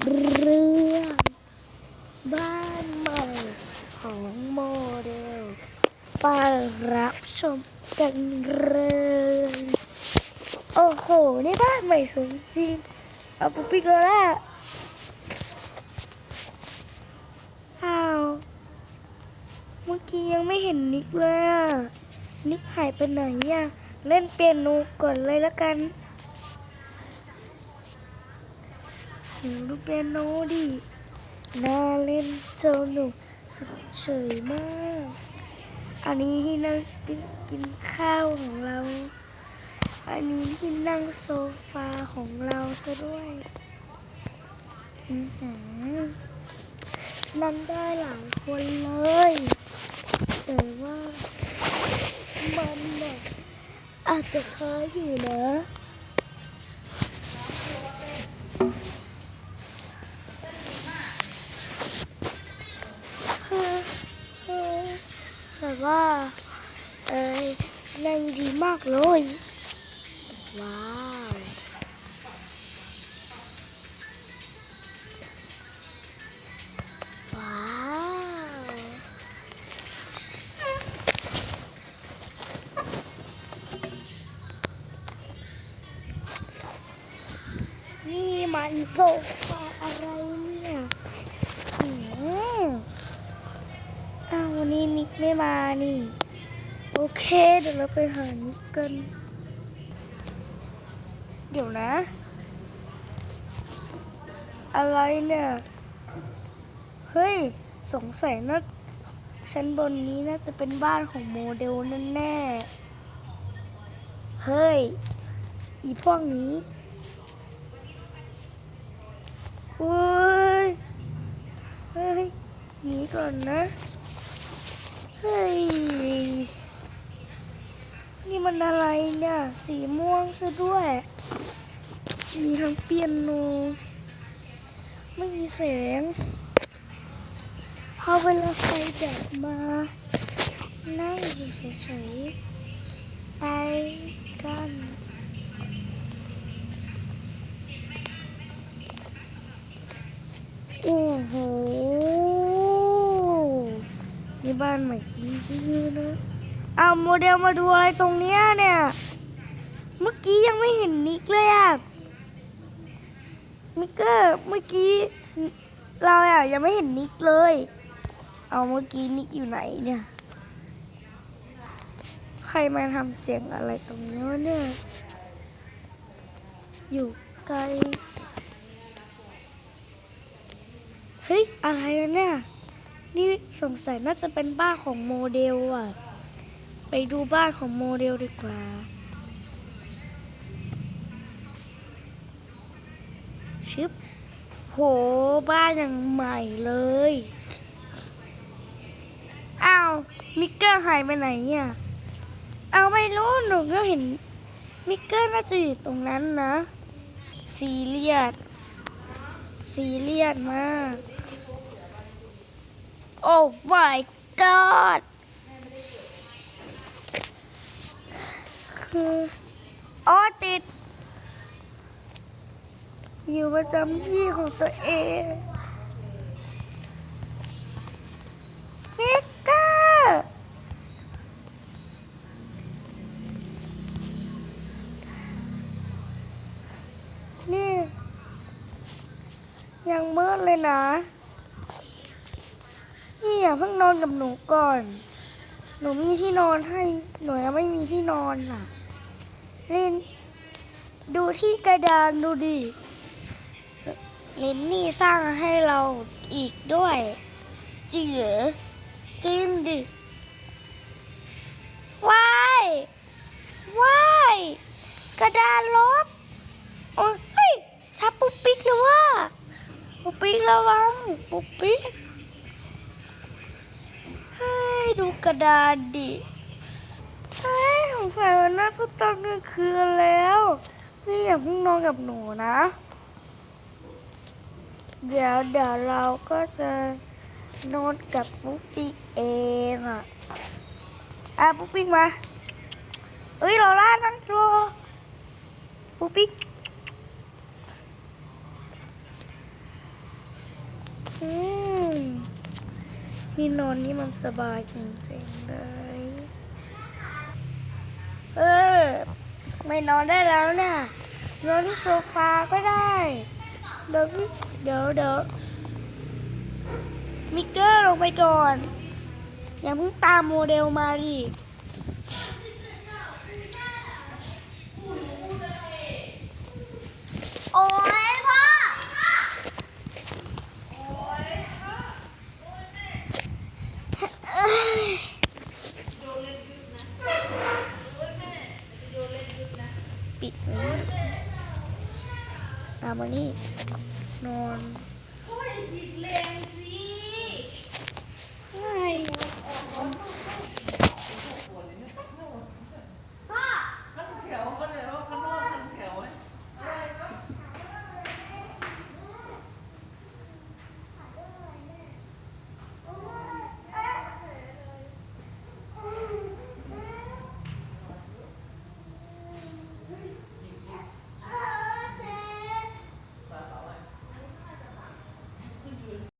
เรื่องบ้านใหม่ของโมเดลไปรับชมกันเลย โอ้โห นี่บ้านใหม่สวยจริง เอาปุ๊บปิ๊กแล้วล่ะอ้าว เมื่อกี้ยังไม่เห็นนิกเลยอะ นิกหายไปไหนอะ เล่นเปียโนก่อนเลยละกัน ห็นดูเปียโนดิน่าเล่นสนุกสุดเฉยมาก อันนี้ที่นั่งกินกินข้าวของเรา อันนี้ที่นั่งโซฟาของเราซะด้วยนั่งได้หลายคนเลย แต่ว่ามันแบบอาจจะเคยอยู่นะ แต่ว่า เอ้ยนั่งดีมากเลย ว้าวว้าวนี่มันโซฟาอะไรเนี่ยอืมอ้าววั นิกไม่มานี่ โอเค เดี๋ยวเราไปหานิกกัน เดี๋ยวนะ อะไรเนี่ย เฮ้ย สงสัยนะชั้นบนนี้น่าจะเป็นบ้านของโมเดลนั่นแน่ เฮ้ย อีพวกนี้โอ้ย เฮ้ยหนีก่อนนะ เฮ้ย นี่มันอะไรเนี่ย สีม่วงซะด้วย มีทั้งเปียโน ไม่มีแสง พอเวลาไฟดับมา นั่งอยู่เฉยๆไปกัน บ้านใหม่จริงๆนะเอาโมเดลมาดูอะไรตรงเนี้ยเนี่ย เมื่อกี้ยังไม่เห็นนิกเลยอะมิกเกอร์เมื่อกี้เราอะยังไม่เห็นนิกเลย เอาเมื่อกี้นิกอยู่ไหนเนี่ย ใครมาทำเสียงอะไรตรงนี้วะเนี่ย อยู่ไกล เฮ้ย อะไรเนี่ย นี่สงสัยน่าจะเป็นบ้านของโมเดลอะ ไปดูบ้านของโมเดลดีกว่า ชึบ โห บ้านอย่างใหม่เลย อ้าว มิกเกอร์หายไปไหนเนี่ย เอาไม่รู้หนูก็เห็น มิกเกอร์น่าจะอยู่ตรงนั้นนะ ซีเรียส ซีเรียสมาก โอ้ my god คืออ๋อติด อยู่ประจำที่ของตัวเองมิกเกอร์นี่ ยังมืดเลยนะ นี่อย่าเพิ่งนอนกับหนูก่อน หนูมีที่นอนให้ หนูยังไม่มีที่นอนน่ะลินดูที่กระดานดูดิลินนี่สร้างให้เราอีกด้วย จริงเหรอจริงดิว้ายว้ายกระดานลบโอ้ยชับปุ๊กปิ๊กเลยว่าปุ๊กปิ๊กระวังปุ๊กปิ๊ก ดูกระดานดิเฮ้ยสงสัยว่าน่าจะตอนกลางคืนแล้ว นี่อย่าเพิ่งนอนกับหนูนะ เดี๋ยวเดี๋ยวเราก็จะนอนกับปุ๊กปิ๊กเองอะอะปุ๊กปิ๊กมาเอ้ยเราล่านั่งรอปุ๊กปิ๊ก ที่ นอนนี่มันสบายจริงๆเลยเออ ไม่นอนได้แล้วนะ่ะนอนที่โซฟาก็ได้เดี๋ยวเดี๋ยวเดี๋ยวมิกเกอร์ลงไปก่อน อย่าเพิ่งตามโมเดลมาดิ โอ้ยพ่อ ปิดไว้นี่ตามมานี่นอน